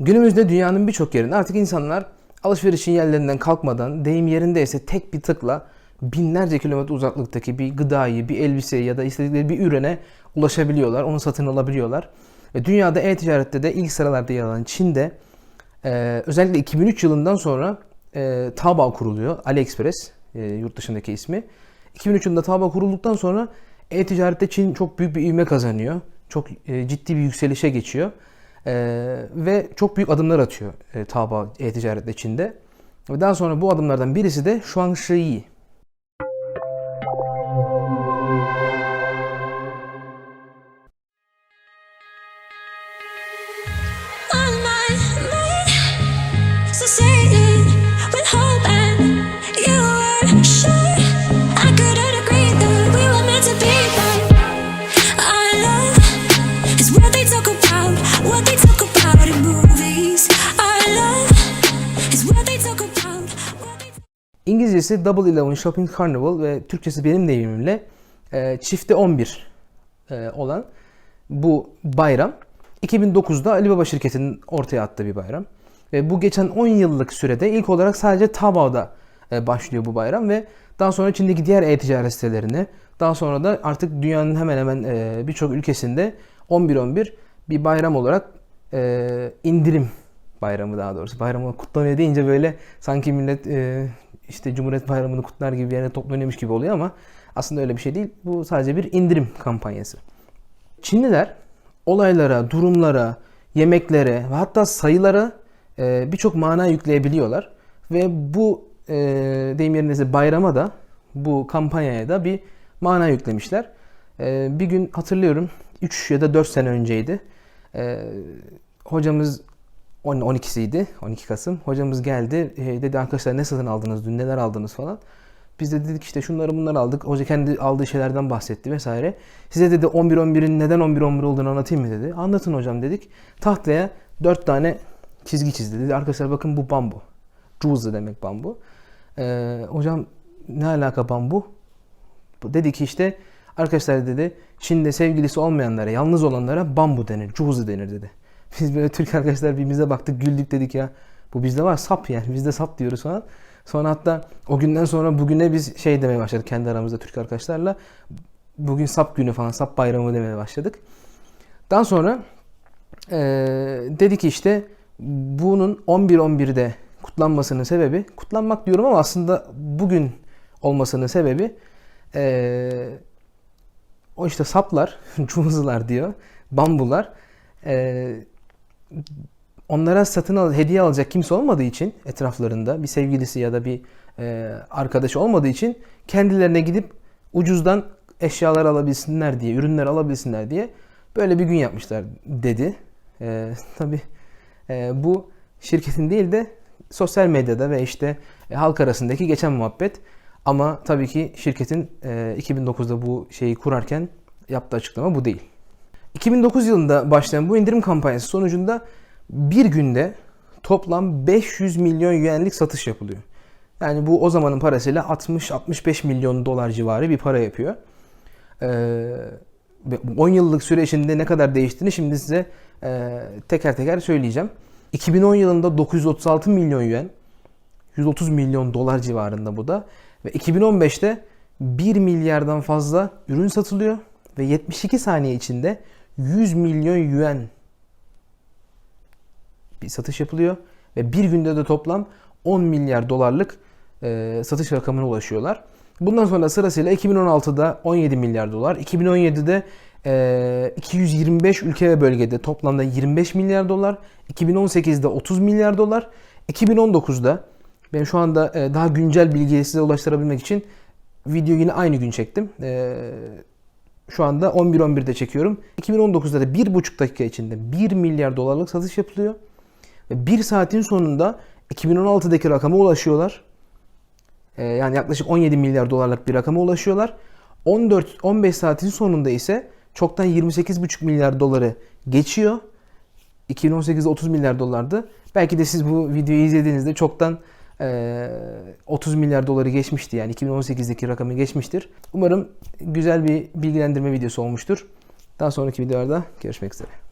Günümüzde dünyanın birçok yerinde artık insanlar alışverişin yerlerinden kalkmadan deyim yerindeyse tek bir tıkla binlerce kilometre uzaklıktaki bir gıdayı, bir elbiseyi ya da istedikleri bir ürüne ulaşabiliyorlar. Onu satın alabiliyorlar. Ve dünyada e-ticarette de ilk sıralarda yer alan Çin'de e, özellikle 2003 yılından sonra e, Taobao kuruluyor. AliExpress e, yurt dışındaki ismi. 2003 yılında Taobao kurulduktan sonra e-ticarette Çin çok büyük bir ivme kazanıyor. Çok e, ciddi bir yükselişe geçiyor. E, ve çok büyük adımlar atıyor e, Taobao e-ticarette Çin'de. Ve daha sonra bu adımlardan birisi de Shuangshi. İngilizcesi Double Eleven Shopping Carnival ve Türkçesi benim deyimimle e, çifte 11 e, olan bu bayram 2009'da Alibaba şirketinin ortaya attığı bir bayram. Ve bu geçen 10 yıllık sürede ilk olarak sadece Taobao'da e, başlıyor bu bayram ve daha sonra Çin'deki diğer e-ticaret sitelerine daha sonra da artık dünyanın hemen hemen e, birçok ülkesinde 11-11 bir bayram olarak e, indirim bayramı daha doğrusu. Bayramı kutlanıyor deyince böyle sanki millet e, işte Cumhuriyet Bayramı'nı kutlar gibi bir yere toplanıyormuş gibi oluyor ama aslında öyle bir şey değil. Bu sadece bir indirim kampanyası. Çinliler olaylara, durumlara, yemeklere ve hatta sayılara e, birçok mana yükleyebiliyorlar. Ve bu e, deyim yerindeyse bayrama da bu kampanyaya da bir mana yüklemişler. E, bir gün hatırlıyorum 3 ya da 4 sene önceydi. E, hocamız 10 12'siydi. 12 Kasım. Hocamız geldi. E, dedi arkadaşlar ne satın aldınız dün neler aldınız falan. Biz de dedik işte şunları bunları aldık. Hoca kendi aldığı şeylerden bahsetti vesaire. Size dedi 11-11'in neden 11-11 olduğunu anlatayım mı dedi. Anlatın hocam dedik. Tahtaya 4 tane çizgi çizdi. Dedi arkadaşlar bakın bu bambu. Juzi demek bambu. Ee, hocam ne alaka bambu? Bu Dedi ki işte arkadaşlar dedi Çin'de sevgilisi olmayanlara, yalnız olanlara bambu denir, cuzi denir dedi. Biz böyle Türk arkadaşlar birbirimize baktık güldük dedik ya bu bizde var sap yani biz de sap diyoruz falan. Sonra hatta o günden sonra bugüne biz şey demeye başladık kendi aramızda Türk arkadaşlarla. Bugün sap günü falan sap bayramı demeye başladık. Daha sonra eee dedi işte bunun 11-11'de kutlanmasının sebebi kutlanmak diyorum ama aslında bugün olmasının sebebi eee o işte saplar, cumuzlar diyor, bambular eee, onlara satın al, hediye alacak kimse olmadığı için etraflarında bir sevgilisi ya da bir eee arkadaşı olmadığı için kendilerine gidip ucuzdan eşyalar alabilsinler diye, ürünler alabilsinler diye böyle bir gün yapmışlar dedi. Eee tabii eee, bu şirketin değil de sosyal medyada ve işte e, halk arasındaki geçen muhabbet. Ama tabii ki şirketin e, 2009'da bu şeyi kurarken yaptığı açıklama bu değil. 2009 yılında başlayan bu indirim kampanyası sonucunda bir günde toplam 500 milyon yuanlik satış yapılıyor. Yani bu o zamanın parasıyla 60-65 milyon dolar civarı bir para yapıyor. Ee, ve bu 10 yıllık süre içinde ne kadar değiştiğini şimdi size e, teker teker söyleyeceğim. 2010 yılında 936 milyon yuan, 130 milyon dolar civarında bu da. Ve 2015'te 1 milyardan fazla ürün satılıyor ve 72 saniye içinde 100 milyon yuan bir satış yapılıyor ve bir günde de toplam 10 milyar dolarlık e, satış rakamına ulaşıyorlar. Bundan sonra sırasıyla 2016'da 17 milyar dolar, 2017'de e, 225 ülke ve bölgede toplamda 25 milyar dolar, 2018'de 30 milyar dolar, 2019'da ben şu anda e, daha güncel bilgiyi size ulaştırabilmek için video yine aynı gün çektim. E, şu anda 11-11'de çekiyorum. 2019'da da 1,5 dakika içinde 1 milyar dolarlık satış yapılıyor. Ve 1 saatin sonunda 2016'daki rakama ulaşıyorlar. Ee, yani yaklaşık 17 milyar dolarlık bir rakama ulaşıyorlar. 14-15 saatin sonunda ise çoktan 28,5 milyar doları geçiyor. 2018'de 30 milyar dolardı. Belki de siz bu videoyu izlediğinizde çoktan 30 milyar doları geçmişti. Yani 2018'deki rakamı geçmiştir. Umarım güzel bir bilgilendirme videosu olmuştur. Daha sonraki videolarda görüşmek üzere.